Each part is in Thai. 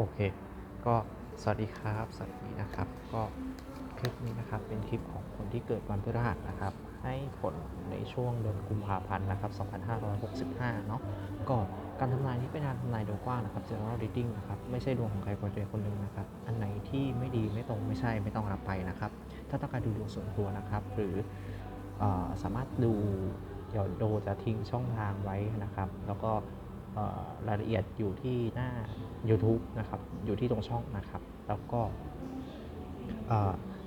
โอเค ก็สวัสดีครับ สวัสดีนะครับ ก็คลิปนี้นะครับเป็นคลิปของคนที่เกิดวันพฤหัสนะครับ ให้ผลในช่วงเดือนกุมภาพันธ์นะครับ 2565 เนาะก็การทำนายนี้เป็นการทำนายโดยกว้างนะครับ general reading นะครับไม่ใช่ดวงของใครคนใดคนหนึ่งนะครับ อันไหนที่ไม่ดีไม่ตรงไม่ใช่ไม่ต้องรับไปนะครับ ถ้าต้องการดูดวงส่วนตัวนะครับ หรืออสามารถดูเดี๋ยวโดจะทิ้งช่องทางไว้นะครับ แล้วก็ รายละเอียดอยู่ที่หน้า YouTube นะครับอยู่ที่ตรงช่องนะครับ แล้วก็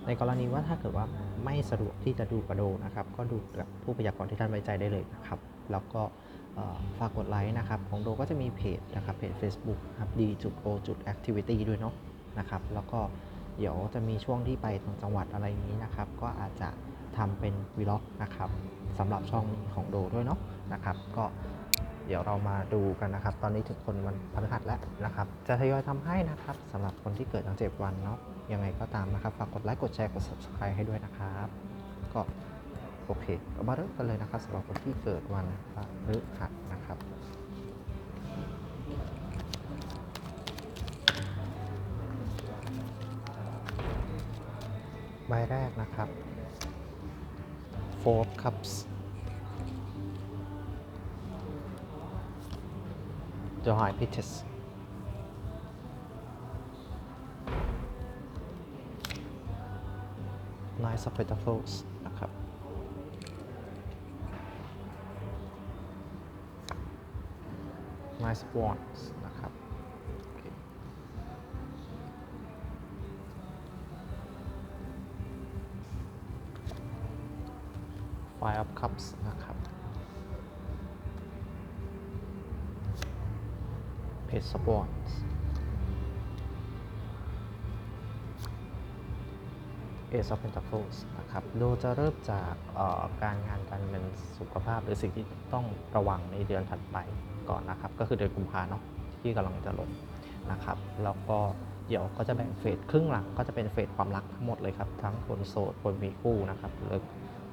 ในกรณีว่าถ้าเกิดว่าไม่สะดวกที่จะดูกระโดนะครับ ก็ดูกับผู้พยากรณ์ที่ท่านไว้ใจได้เลยนะครับ แล้วก็ฝากกดไลค์นะครับ ของโดก็จะมีเพจนะครับเพจ Facebook ครับ d o activity ด้วยเนาะนะครับแล้วก็เดี๋ยวจะมีช่วงที่ไปต่างจังหวัดอะไรอย่างนี้นะครับ ก็อาจจะทำเป็นวีล็อกนะครับสำหรับช่องของโดด้วยเนาะนะครับ ก็ เดี๋ยวเรามาดูกันนะครับ ตอนนี้ถึงคนวันพฤหัสแล้วนะครับ จะทยอยทำให้นะครับสำหรับคนที่เกิดตั้งเจ็ดวันเนาะยังไงก็ตามนะครับฝากกดไลค์กดแชร์กด subscribe ให้ด้วยนะครับ ก็โอเคมาเริ่มกันเลยนะครับสำหรับคนที่เกิดวันพฤหัสนะครับใบแรกนะครับ Four Cups The High Pitches Nine of Pentacles นะครับ Nine of Wands นะครับโอ Page of Wands Ace of Pentacles นะครับโดยจะเริ่มจากการงานการเงินสุขภาพหรือสิ่งที่ต้องระวังในเดือนถัดไปก่อนนะครับ ก็คือเดือนกุมภาเนาะที่กำลังจะลงนะครับ แล้วก็เดี๋ยวก็จะแบ่งเฟสครึ่งหลังก็จะเป็นเฟสความรักทั้งหมดเลยครับ ทั้งคนโสดคนมีคู่นะครับหรือ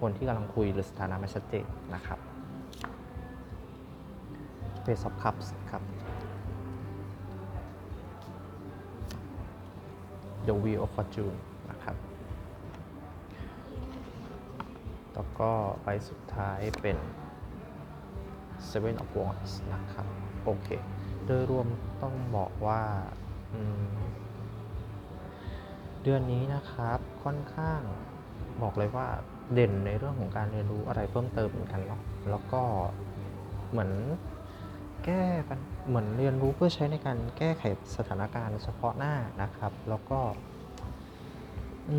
คนที่กำลังคุยหรือสถานะไม่ชัดเจนนะครับ Face of Cups ครับ The Wheel of Fortune นะครับ แล้วก็ใบสุดท้ายเป็น Seven of Wands นะครับ โอเค โดยรวมต้องบอกว่าเดือนนี้นะครับค่อนข้างบอกเลยว่าเด่นในเรื่องของการเรียนรู้อะไรเพิ่มเติมเหมือนกันเนาะแล้วก็เหมือน แก้ปัญเหมือนเรียนรู้เพื่อใช้ในการแก้ไขสถานการณ์เฉพาะหน้านะครับ แล้วก็อ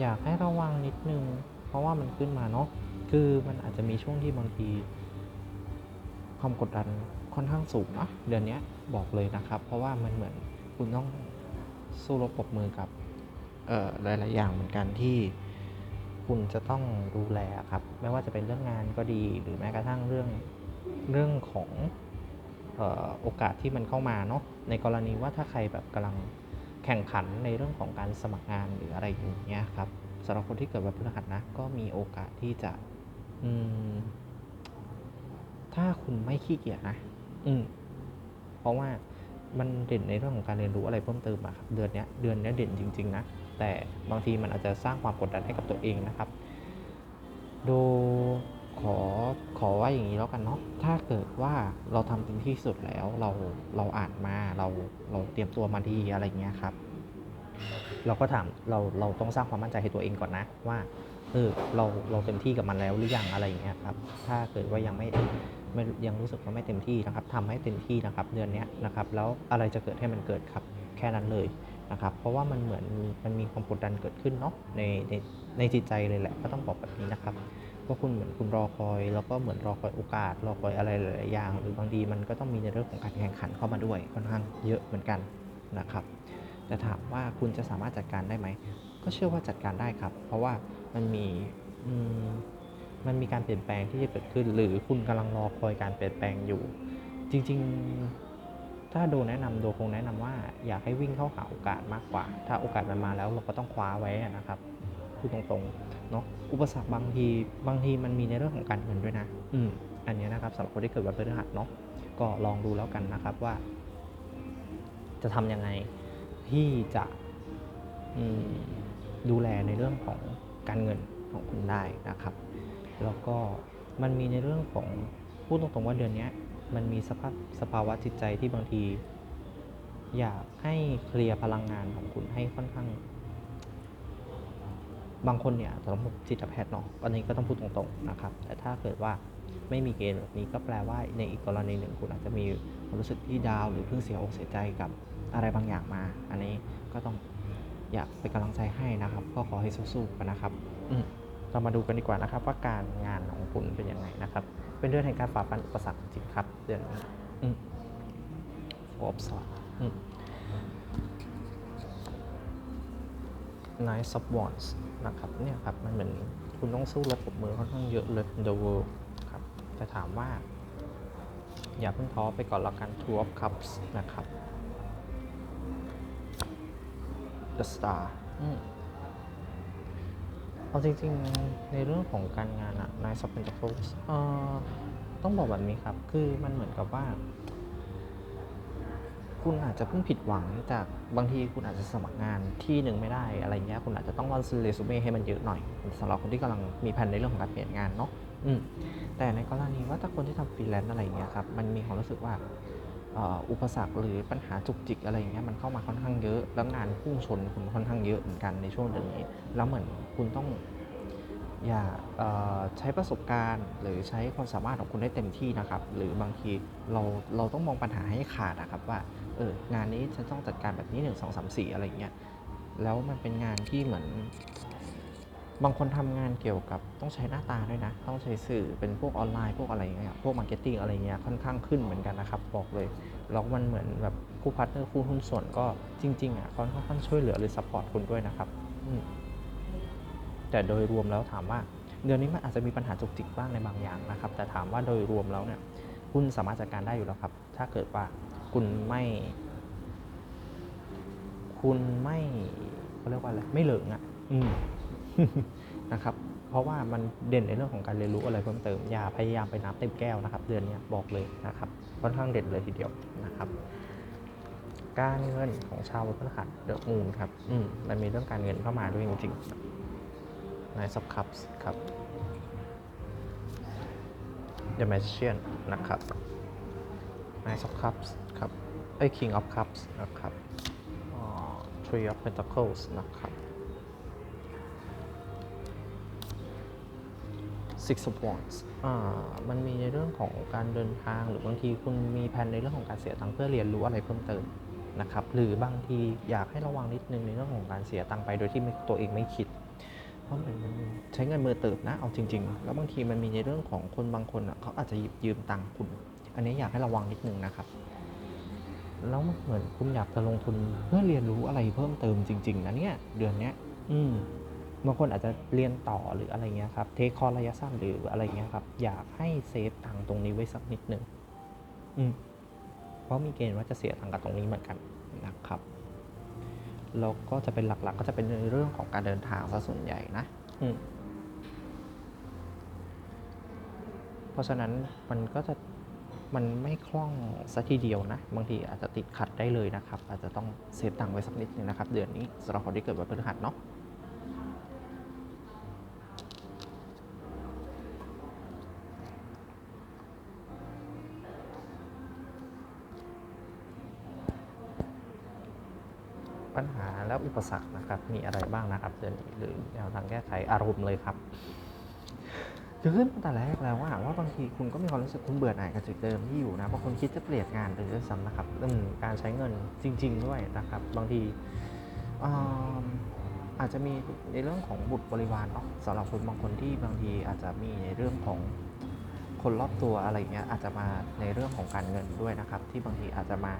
อยากให้ระวังนิดนึง เพราะว่ามันขึ้นมาเนาะคือมันอาจจะมีช่วงที่บางทีความกดดันค่อนข้างสูงนะเดือนนี้บอกเลยนะครับ เพราะว่ามันเหมือนคุณต้องสู้รบปบมือกับหลายๆอย่างเหมือนกันที่คุณจะต้องดูแลครับ ไม่ว่าจะเป็นเรื่องงานก็ดี หรือแม้กระทั่งเรื่องเรื่องของ โอกาสที่มันเข้ามาเนาะในกรณีว่าถ้าใครแบบกำลังแข่งขันในเรื่องของการสมัครงานหรืออะไรอย่างเงี้ยครับสำหรับคนที่เกิดวันพฤหัสนะก็มีโอกาสที่จะอืมถ้าคุณไม่ขี้เกียจนะ อืม เพราะว่ามันเด่นในเรื่องของการเรียนรู้อะไรเพิ่มเติมอะครับเดือนเนี้ยเดือนเนี้ยเด่นจริง ๆ นะ แต่บางทีมันอาจจะสร้างความกดดันให้กับตัวเองนะครับ โด ขอขอว่าอย่างนี้แล้วกันเนาะถ้าเกิดว่าเราทำเต็มที่สุดแล้วเราเราอ่านมาเราเราเตรียมตัวมาดีอะไรเงี้ยครับ เราก็ถามเราเราต้องสร้างความมั่นใจให้ตัวเองก่อนนะว่าเออเราเราเต็มที่กับมันแล้วหรือยังอะไรอย่างเงี้ยครับ ถ้าเกิดว่ายังไม่ไม่ยังรู้สึกว่าไม่เต็มที่นะครับทำให้เต็มที่นะครับ เดือนนี้นะครับแล้วอะไรจะเกิดให้มันเกิดครับแค่นั้นเลยนะครับ เพราะว่ามันเหมือนมันมีความกดดันเกิดขึ้นเนาะในในในจิตใจเลยแหละก็ต้องบอกแบบนี้นะครับ ว่าคุณเหมือนคุณรอคอย แล้วก็เหมือนรอคอยโอกาส รอคอยอะไรหลาย ๆ อย่าง หรือบางทีมันก็ต้องมีในเรื่องของการแข่งขันเข้ามาด้วยค่อนข้างเยอะเหมือนกันนะครับแต่ถามว่าคุณจะสามารถจัดการได้ไหม ก็เชื่อว่าจัดการได้ครับ เพราะว่ามันมีมมันมีการเปลี่ยนแปลงที่จะเกิดขึ้น หรือคุณกำลังรอคอยการเปลี่ยนแปลงอยู่ จริง ๆ ถ้าโดแนะนำโดคงแนะนำว่าอยากให้วิ่งเข้าหาโอกาสมากกว่า ถ้าโอกาสมันมาแล้วเราก็ต้องคว้าไว้นะครับพูดตรงๆ เนาะอุปสรรคบางทีบางทีมันมีในเรื่องของการเงินด้วยนะ อืมอันเนี้ยนะครับสำหรับคนที่เกิดวันพฤหัสเนาะก็ลองดูแล้วกันนะครับว่า จะทำยังไงที่จะอืมดูแลในเรื่องของการเงินของคุณได้นะครับ แล้วก็มันมีในเรื่องของพูดตรงๆว่าเดือนเนี้ยมันมีสภาพสภาวะจิตใจที่บางที อยากให้เคลียร์พลังงานของคุณให้ค่อนข้าง บางคนเนี่ยต้องพบจิตแพทย์เนาะอันนี้ก็ต้องพูดตรงๆนะครับ แต่ถ้าเกิดว่าไม่มีเกณฑ์แบบนี้ก็แปลว่าในอีกกรณีหนึ่งคุณอาจจะมีความรู้สึกที่ดาวหรือเพิ่งเสียอกเสียใจกับอะไรบางอย่างมา อันนี้ก็ต้องอยากเป็นกำลังใจให้นะครับ ก็ขอให้สู้ๆกันนะครับเรามาดูกันดีกว่านะครับ ว่าการงานของคุณเป็นยังไงนะครับ เป็นเดือนแห่งการฝ่าฟันอุปสรรคจริงครับเดือนนี้อืมโอบสอด อืม Nine of Wands นะครับเนี่ยครับมันเหมือนคุณต้องสู้ระบบมือค่อนข้างเยอะเลย The World ครับแต่ถามว่า อย่าเพิ่งท้อไปก่อนละกัน Two of Cups นะครับ The Star อืมเอาจริงๆ ในเรื่องของการงานอะ Nine of Pentacles เอ่อต้องบอกแบบนี้ครับ คือมันเหมือนกับว่า คุณอาจจะเพิ่งผิดหวังจาก บางทีคุณอาจจะสมัครงานที่หนึ่งไม่ได้อะไรเงี้ยคุณอาจจะต้องร่อนเรซูเม่ให้มันเยอะหน่อยสำหรับคนที่กำลังมีแผนในเรื่องของการเปลี่ยนงานเนาะอืมแต่ในกรณีว่าถ้าคนที่ทำฟรีแลนซ์อะไรเงี้ยครับมันมีความรู้สึกว่าอุปสรรคหรือปัญหาจุกจิกอะไรเงี้ยมันเข้ามาค่อนข้างเยอะ แล้วงานพุ่งชนคุณค่อนข้างเยอะเหมือนกันในช่วงเดือนนี้ แล้วเหมือนคุณต้อง อย่าใช้ประสบการณ์หรือใช้ความสามารถของคุณได้เต็มที่นะครับ หรือบางทีเราเราต้องมองปัญหาให้ขาดนะครับว่าเอองานนี้ฉันต้องจัดการแบบนี้หนึ่งสองสามสี่อะไรอย่างเงี้ยแล้วมันเป็นงานที่เหมือน บางคนทำงานเกี่ยวกับต้องใช้หน้าตาด้วยนะ ต้องใช้สื่อเป็นพวกออนไลน์พวกอะไรเงี้ยพวกมาร์เก็ตติ้งอะไรเงี้ยค่อนข้างขึ้นเหมือนกันนะครับบอกเลยแล้วมันเหมือนแบบคู่พาร์ทเนอร์คู่หุ้นส่วนก็จริงๆอะค่อนข้างช่วยเหลือหรือซัพพอร์ตคุณด้วยนะครับอืม แต่โดยรวมแล้วถามว่า เดือนนี้มันอาจจะมีปัญหาจุกจิกบ้างในบางอย่างนะครับ แต่ถามว่าโดยรวมแล้วเนี่ยคุณสามารถจัดการได้อยู่แล้วครับ ถ้าเกิดว่าคุณไม่ คุณไม่เขาเรียกว่าอะไรไม่เหลิงอะ อืมนะครับ เพราะว่ามันเด่นในเรื่องของการเรียนรู้อะไรเพิ่มเติมอย่าพยายามไปน้ำเต็มแก้วนะครับ เดือนนี้บอกเลยนะครับค่อนข้างเด่นเลยทีเดียวนะครับ การเงินของชาวพฤหัสเดอะมูนครับ อืมมันมีเรื่องการเงินเข้ามาด้วยจริงๆ Nine of Cups ครับ The Magician นะครับ Nine of Cups ครับไอ้ King of Cups นะครับอ่า Three of Pentacles นะครับ Six of Wands อ่า มันมีในเรื่องของการเดินทาง หรือบางทีคุณมีแผนในเรื่องของการเสียตังค์เพื่อเรียนรู้อะไรเพิ่มเติมนะครับ หรือบางทีอยากให้ระวังนิดนึงในเรื่องของการเสียตังค์ไปโดยที่ตัวเองไม่คิด เพราะมันใช้เงินมือเติบนะเอาจริง ๆ แล้วบางทีมันมีในเรื่องของคนบางคนอะเขาอาจจะหยิบยืมตังค์คุณ อันนี้อยากให้ระวังนิดนึงนะครับแล้วเหมือนคุณอยากจะลงทุนเพื่อเรียนรู้อะไรเพิ่มเติมจริง ๆนะเนี่ยเดือนเนี้ย อืมบางคนอาจจะเรียนต่อหรืออะไรเงี้ยครับ เทคคอร์ระยะสั้นหรืออะไรเงี้ยครับ อยากให้เซฟตังค์ตรงนี้ไว้สักนิดหนึ่งอืมเพราะมีเกณฑ์ว่าจะเสียตังค์กับตรงนี้เหมือนกันนะครับ แล้วก็จะเป็นหลักๆ ก็จะเป็นในเรื่องของการเดินทางซะส่วนใหญ่นะอืมเพราะฉะนั้นมันก็จะมันไม่คล่องสัทีเดียวนะ บางทีอาจจะติดขัดได้เลยนะครับ อาจจะต้องเซฟตังค์ไว้สักนิดนึงนะครับ เดือนนี้สำหรับคนที่เกิดวันพฤหัสเนาะ ปัญหาและอุปสรรคนะครับ มีอะไรบ้างนะครับเดือนนี้หรือแนวทางแก้ไขอารมณ์เลยครับคือขึ้นแต่แรกแล้วว่าว่าบางทีคุณก็มีความรู้สึกคุณเบื่อหน่ายกับจุดเดิมที่อยู่นะบางคนคิดจะเปลี่ยนงานเลยด้วยซ้ำนะครับเรื่องการใช้เงินจริง ๆ ด้วยนะครับ บางทีอาอาจจะมีในเรื่องของบุตรบริวารเนาะสำหรับคนบางคนที่บางทีอาจจะมีในเรื่องของคนรอบตัวอะไรเงี้ยอาจจะมาในเรื่องของการเงินด้วยนะครับ ที่บางทีอาจจะมา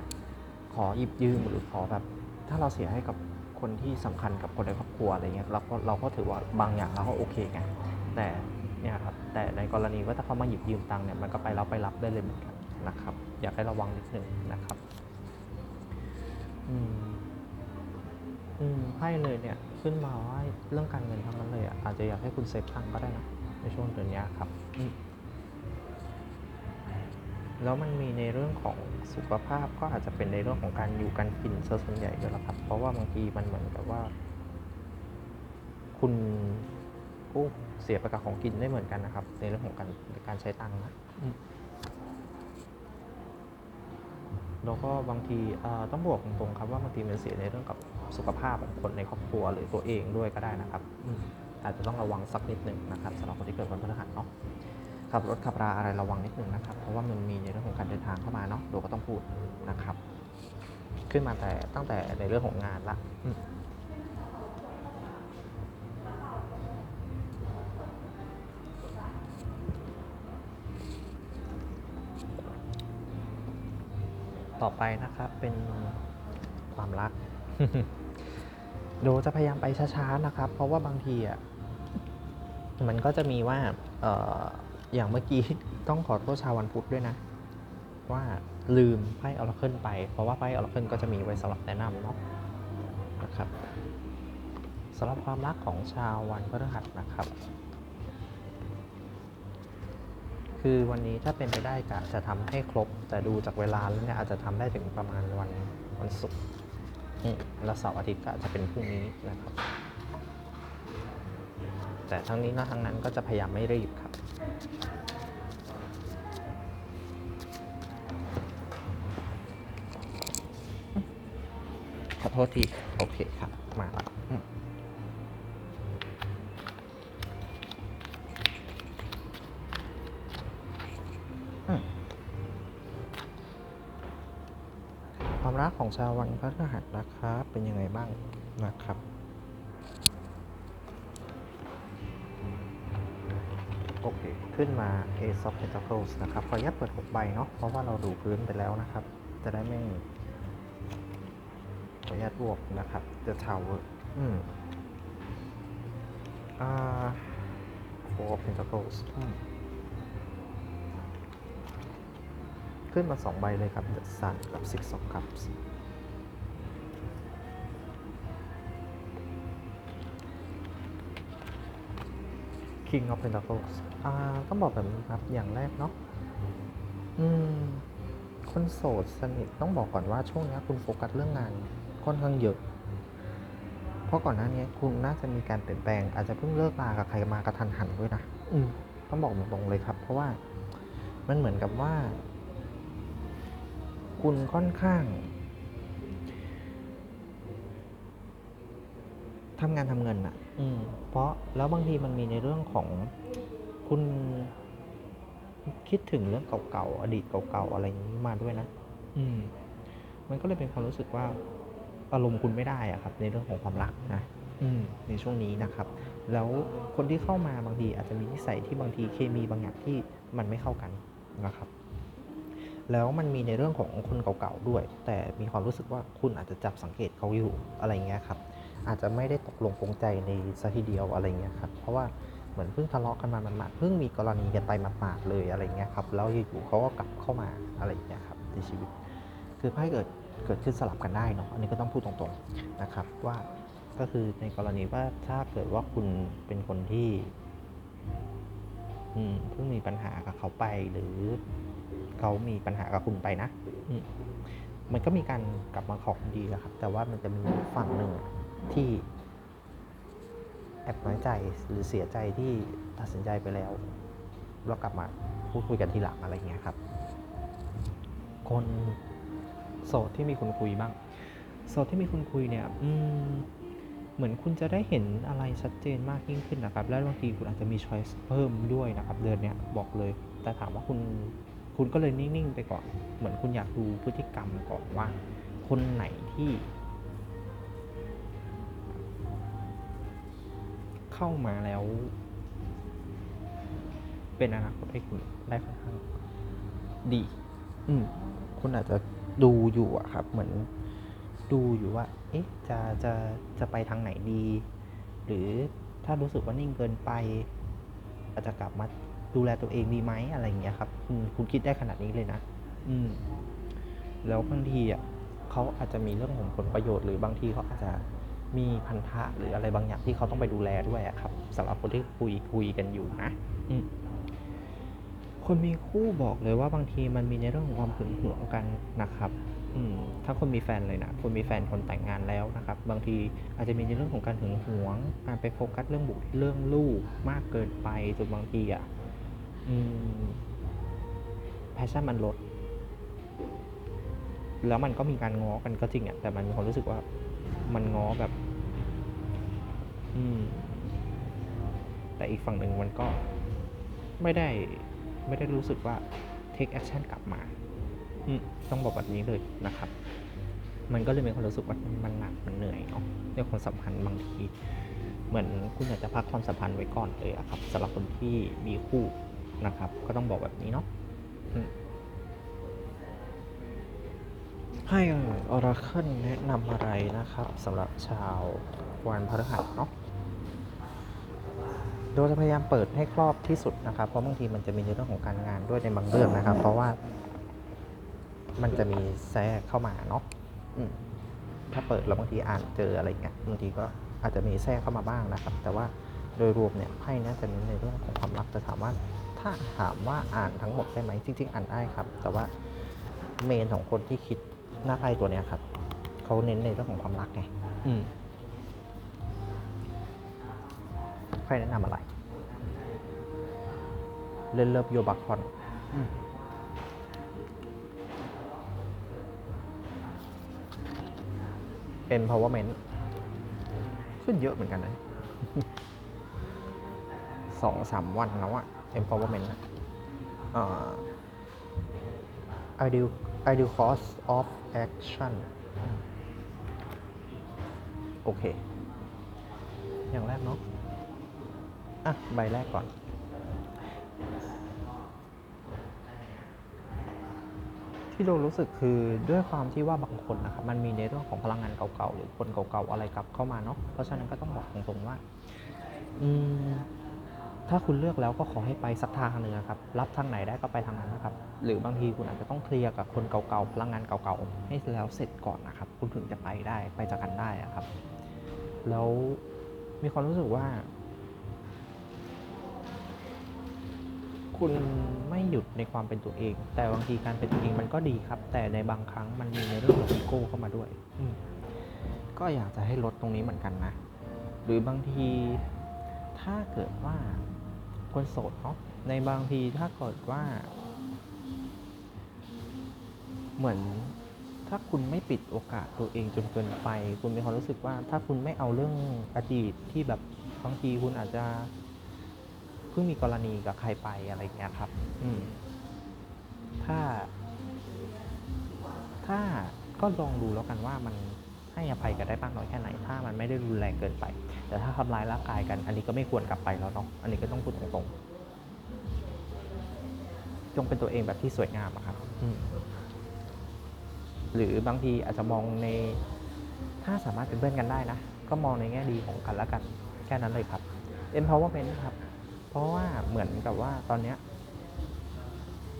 ขอหยิบยืมหรือขอแบบ ถ้าเราเสียให้กับคนที่สำคัญกับคนในครอบครัวอะไรเงี้ยเราก็เราก็ถือว่าบางอย่างเราก็โอเคไงแต่เนี่ยครับแต่ในกรณีว่าถ้าเขามาหยิบยืมตังค์เนี่ยมันก็ไปรับไปรับได้เลยเหมือนกันนะครับ อยากให้ระวังนิดนึงนะครับอืมอืมไพ่เลยเนี่ยขึ้นมาว่าเรื่องการเงินทั้งนั้นเลยอะอาจจะอยากให้คุณเซฟตังค์ก็ได้นะในช่วงเดือนนี้ครับอืม แล้วมันมีในเรื่องของสุขภาพก็อาจจะเป็นในเรื่องของการอยู่การกินซะส่วนใหญ่ด้วยละครับ เพราะว่าบางทีมันเหมือนกับว่า คุณกู้เสียไปกับของกินได้เหมือนกันนะครับ ในเรื่องของการการใช้ตังค์นะแล้วก็บางทีต้องบอกตรงๆครับว่าบางทีมันเสียในเรื่องกับสุขภาพของคนในครอบครัวหรือตัวเองด้วยก็ได้นะครับอืมอาจจะต้องระวังสักนิดหนึ่งนะครับสำหรับคนที่เกิดวันพฤหัสเนาะ ขับรถขับราอะไรระวังนิดหนึ่งนะครับ เพราะว่ามันมีในเรื่องของการเดินทางเข้ามาเนาะโดก็ต้องพูดนะครับ ขึ้นมาแต่ตั้งแต่ในเรื่องของงานละต่อไปนะครับเป็นความรักโดจะพยายามไปช้าๆนะครับ เพราะว่าบางทีอะมันก็จะมีว่า อย่างเมื่อกี้ต้องขอโทษชาววันพุธด้วยนะ ว่าลืมไพ่ออร์เคิลไป เพราะว่าไพ่ออร์เคิลก็จะมีไว้สำหรับแนะนำเนาะนะครับสำหรับความรักของชาววันพฤหัสนะครับ คือวันนี้ถ้าเป็นไปได้กะจะทำให้ครบ แต่ดูจากเวลาแล้วเนี่ยอาจจะทำได้ถึงประมาณวันวันศุกร์แล้วเสาร์อาทิตย์ก็อาจจะเป็นพรุ่งนี้นะครับ แต่ทั้งนี้และทั้งนั้นก็จะพยายามไม่รีบครับ ขอโทษที โอเคครับ มาและอืมอืมความรักของชาววันพฤหัสนะครับ เป็นยังไงบ้างนะครับ ขึ้นมา Ace of Pentacles นะครับขออนุญาตเปิด 6 ใบเนาะเพราะว่าเราดูพื้นไปแล้วนะครับ จะได้ไม่ขออนุญาตบวกนะครับ The Tower อืมอ่า Four of Pentacles ขึ้นมา 2 ใบเลยครับ The Sun กับ Six of Cups King of Pentacles อ่าต้องบอกแบบนี้ครับ อย่างแรกเนาะ อืม คนโสดสนิทต้องบอกก่อนว่าช่วงนี้คุณโฟกัสเรื่องงานค่อนข้างเยอะ เพราะก่อนหน้านี้คุณน่าจะมีการเปลี่ยนแปลง อาจจะเพิ่งเลิกลากับใครมากระทันหันด้วยนะ อืม ต้องบอกตรงๆเลยครับ เพราะว่ามันเหมือนกับว่า คุณค่อนข้าง ทำงานทำเงินอะอืม เพราะแล้วบางทีมันมีในเรื่องของคุณคิดถึงเรื่องเก่าๆอดีตเก่าๆอะไรอย่างนี้มาด้วยนะอืม มันก็เลยเป็นความรู้สึกว่าอารมณ์คุณไม่ได้อะครับ ในเรื่องของความรักนะอืมในช่วงนี้นะครับ แล้วคนที่เข้ามาบางทีอาจจะมีนิสัยที่บางทีเคมีบางอย่างที่มันไม่เข้ากันนะครับ แล้วมันมีในเรื่องของคนเก่าๆด้วย แต่มีความรู้สึกว่าคุณอาจจะจับสังเกตเขาอยู่อะไรเงี้ยครับ อาจจะไม่ได้ตกลงปรงใจในสัทีเดียวอะไรเงี้ยครับเพราะว่าเหมือนเพิ่งทะเลาะกันมาหมาดๆเพิ่งมีกรณีกันไปหมาดๆเลยอะไรเงี้ยครับแล้วอยู่ๆเขาก็กลับเข้ามาอะไรเงี้ยครับในชีวิต คือไพ่เกิดเกิดขึ้นสลับกันได้เนาะอันนี้ก็ต้องพูดตรงๆนะครับว่าก็คือในกรณีว่าถ้าเกิดว่าคุณเป็นคนที่เพิ่งมีปัญหากับเขาไปหรือเขามีปัญหากับคุณไปนะมมันก็มีการกลับมาขอคืนดีแหละครับ แต่ว่ามันจะมีฝั่งหนึ่ง ที่แอบน้อยใจหรือเสียใจที่ตัดสินใจไปแล้วแล้วกลับมาพูดคุยกันทีหลังอะไรเงี้ยครับ คนโสดที่มีคนคุยบ้างโสดที่มีคนคุยเนี่ย อืมเหมือนคุณจะได้เห็นอะไรชัดเจนมากยิ่งขึ้นนะครับ และบางทีคุณอาจจะมีช้อยส์เพิ่มด้วยนะครับ เดือนเนี้ยบอกเลย แต่ถามว่าคุณ คุณก็เลยนิ่ง ๆ ไปก่อน เหมือนคุณอยากดูพฤติกรรมก่อนว่า คนไหนที่ เข้ามาแล้ว เป็นอนาคตให้คุณได้ค่อนข้างดี อืมคุณอาจจะดูอยู่อะครับ เหมือนดูอยู่ว่า เอ๊ะ จะจะจะไปทางไหนดี หรือถ้ารู้สึกว่านิ่งเกินไปอาจจะกลับมาดูแลตัวเองดีไหมอะไรอย่างเงี้ยครับคุณคุณคิดได้ขนาดนี้เลยนะ อืม แล้วบางทีอะเขาอาจจะมีเรื่องของผลประโยชน์หรือบางทีเขาอาจจะ มีพันธะหรืออะไรบางอย่างที่เขาต้องไปดูแลด้วยอะครับสำหรับคนที่คุยคุยกันอยู่นะอืมคนมีคู่บอกเลยว่าบางทีมันมีในเรื่องของความหึงหวงกันนะครับ อืม ถ้าคนมีแฟนเลยนะคนมีแฟนคนแต่งงานแล้วนะครับ บางทีอาจจะมีในเรื่องของการหึงหวง การไปโฟกัสเรื่องบุตรเรื่องลูกมากเกินไปจนบางทีอะอืมแพชชั่นมันลด แล้วมันก็มีการง้อกันก็จริงอะแต่มันมีความรู้สึกว่า มันง้อแบบ อืม แต่อีกฝั่งหนึ่งมันก็ไม่ได้ ไม่ได้รู้สึกว่า take action กลับมา อืม ต้องบอกแบบนี้เลยนะครับ มันก็เลยมีความรู้สึกว่ามันหนักมันเหนื่อยเนาะในความสัมพันธ์บางที เหมือนคุณอยากจะพักความสัมพันธ์ไว้ก่อนเลยอะครับสำหรับคนที่มีคู่นะครับ ก็ต้องบอกแบบนี้เนาะ ให้ออราเคิลแนะนำอะไรนะครับสำหรับชาววันพฤหัสเนาะโดยจะพยายามเปิดให้ครอบที่สุดนะครับ เพราะบางทีมันจะมีในเรื่องของการงานด้วยในบางเรื่องนะครับ เพราะว่า มันจะมีแทรกเข้ามาเนาะถ้าเปิดแล้วบางทีอ่านเจออะไรเงี้ยบางทีก็อาจจะมีแทรกเข้ามาบ้างนะครับ แต่ว่าโดยรวมเนี่ยไพ่น่าจะเน้นในเรื่องของความรักแต่ถามว่า ถ้าถามว่าอ่านทั้งหมดได้ไหมจริง ๆ อ่านได้ครับ แต่ว่าเมนของคนที่คิด หน้าไพ่ตัวเนี้ยครับเขาเน้นในเรื่องของความรักไงอืมไพ่แนะนำอะไร เล่นเลิฟโยบักคอน empowerment ขึ้นเยอะเหมือนกันนะสองสามวันแล้วอะ empowerment อะอ่า ideal ideal cost of action โอเค อย่างแรกเนาะ อะ ใบแรกก่อนที่เรารู้สึกคือด้วยความที่ว่าบางคนนะครับมันมีในเรื่องของพลังงานเก่าๆหรือคนเก่าๆอะไรกลับเข้ามาเนาะเพราะฉะนั้นก็ต้องบอกตรงๆว่า อืม ถ้าคุณเลือกแล้วก็ขอให้ไปสักทางหนึ่งครับ รับทางไหนได้ก็ไปทางนั้นนะครับ หรือบางทีคุณอาจจะต้องเคลียร์กับคนเก่าๆพลังงานเก่าๆ ให้แล้วเสร็จก่อนนะครับ คุณถึงจะไปได้ไปจากกันได้อะครับ แล้วมีความรู้สึกว่า คุณไม่หยุดในความเป็นตัวเอง แต่บางทีการเป็นตัวเองมันก็ดีครับ แต่ในบางครั้งมันมีในเรื่องของอีโก้เข้ามาด้วยก็อยากจะให้ลดตรงนี้เหมือนกันนะ หรือบางทีถ้าเกิดว่า คนโสดเนาะในบางทีถ้าเกิดว่า เหมือนถ้าคุณไม่ปิดโอกาสตัวเองจนเกินไป คุณมีความรู้สึกว่า ถ้าคุณไม่เอาเรื่องอดีตที่แบบบางทีคุณอาจจะเพิ่งมีกรณีกับใครไปอะไรเงี้ยครับ อืม ถ้า ถ้าก็ลองดูแล้วกันว่ามันให้อภัยกันได้บ้างน้อยแค่ไหน ถ้ามันไม่ได้รุนแรงเกินไป แต่ถ้าทำร้ายร่างกายกัน อันนี้ก็ไม่ควรกลับไปแล้วเนาะอันนี้ก็ต้องพูดตรงๆจงเป็นตัวเองแบบที่สวยงามอะครับหรือบางทีอาจจะมองในถ้าสามารถเป็นเพื่อนกันได้นะ ก็มองในแง่ดีของกันและกัน แค่นั้นเลยครับ empowerment ครับ เพราะว่าเหมือนกับว่าตอนเนี้ย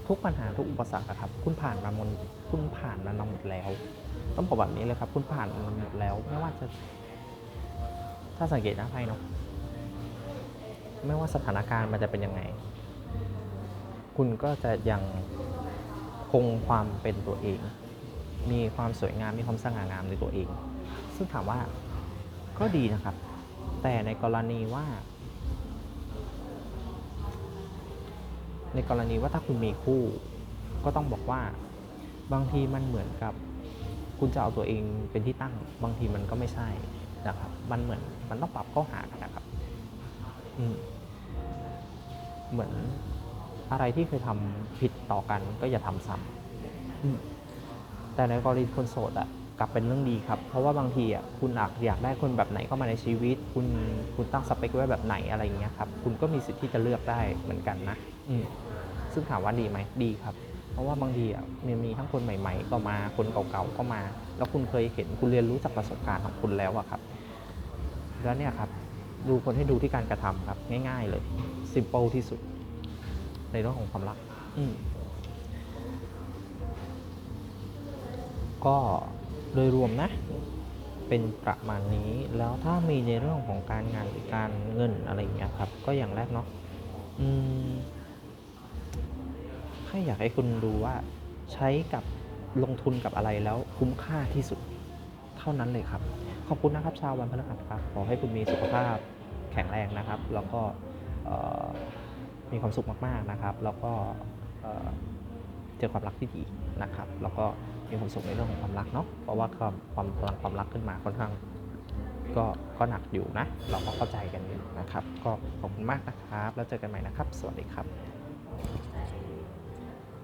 ทุกปัญหาทุกอุปสรรคครับ คุณผ่านมาหมดคุณผ่านมันมาหมดแล้ว ต้องบอกแบบนี้เลยครับ คุณผ่านมันหมดแล้ว ไม่ว่าจะ ถ้าสังเกตน้าไพ่เนาะไม่ว่าสถานการณ์มันจะเป็นยังไง คุณก็จะยังคงความเป็นตัวเอง มีความสวยงามมีความสง่างามในตัวเอง ซึ่งถามว่าก็ดีนะครับ แต่ในกรณีว่า ในกรณีว่าถ้าคุณมีคู่ ก็ต้องบอกว่าบางทีมันเหมือนกับ คุณจะเอาตัวเองเป็นที่ตั้ง บางทีมันก็ไม่ใช่ นะครับ มันเหมือนมันต้องปรับเข้าหากันนะครับเหมือนอะไรที่เคยทำผิดต่อกันก็อย่าทำซ้ำแต่ในกรณีคนโสดอะกลับเป็นเรื่องดีครับ เพราะว่าบางทีอะคุณอยากอยากได้คนแบบไหนเข้ามาในชีวิต คุณคุณตั้งสเปคไว้แบบไหนอะไรอย่างเงี้ยครับ คุณก็มีสิทธิ์ที่จะเลือกได้เหมือนกันนะอืซึ่งถามว่าดีไหมดีครับ เพราะว่าบางทีอะมันมีทั้งคนใหม่ ๆ ก็มาคนเก่าๆก็มา แล้วคุณเคยเห็นคุณเรียนรู้จากประสบการณ์ของคุณแล้วอะครับ แล้วเนี่ยครับดูคนให้ดูที่การกระทำครับ ง่าย ๆ เลย simple ที่สุด ในเรื่องของความรักอืมก็โดยรวมนะ เป็นประมาณนี้แล้วถ้ามีในเรื่องของการงานหรือการเงินอะไรอย่างเงี้ยครับ ก็อย่างแรกเนาะอืมค่อยากให้คุณดูว่าใช้กับลงทุนกับอะไรแล้วคุ้มค่าที่สุดเท่านั้นเลยครับ ขอบคุณนะครับชาววันพฤหัสครับ ขอให้คุณมีสุขภาพแข็งแรงนะครับ แล้วก็มีความสุขมากๆนะครับ แล้วก็เอ่อเจอความรักที่ดีนะครับ แล้วก็มีความสุขในเรื่องของความรักเนาะ เพราะว่าความความพลังความรักขึ้นมาค่อนข้างก็ก็หนักอยู่นะ เราก็เข้าใจกันอยู่นะครับ ก็ขอบคุณมากนะครับ แล้วเจอกันใหม่นะครับ สวัสดีครับ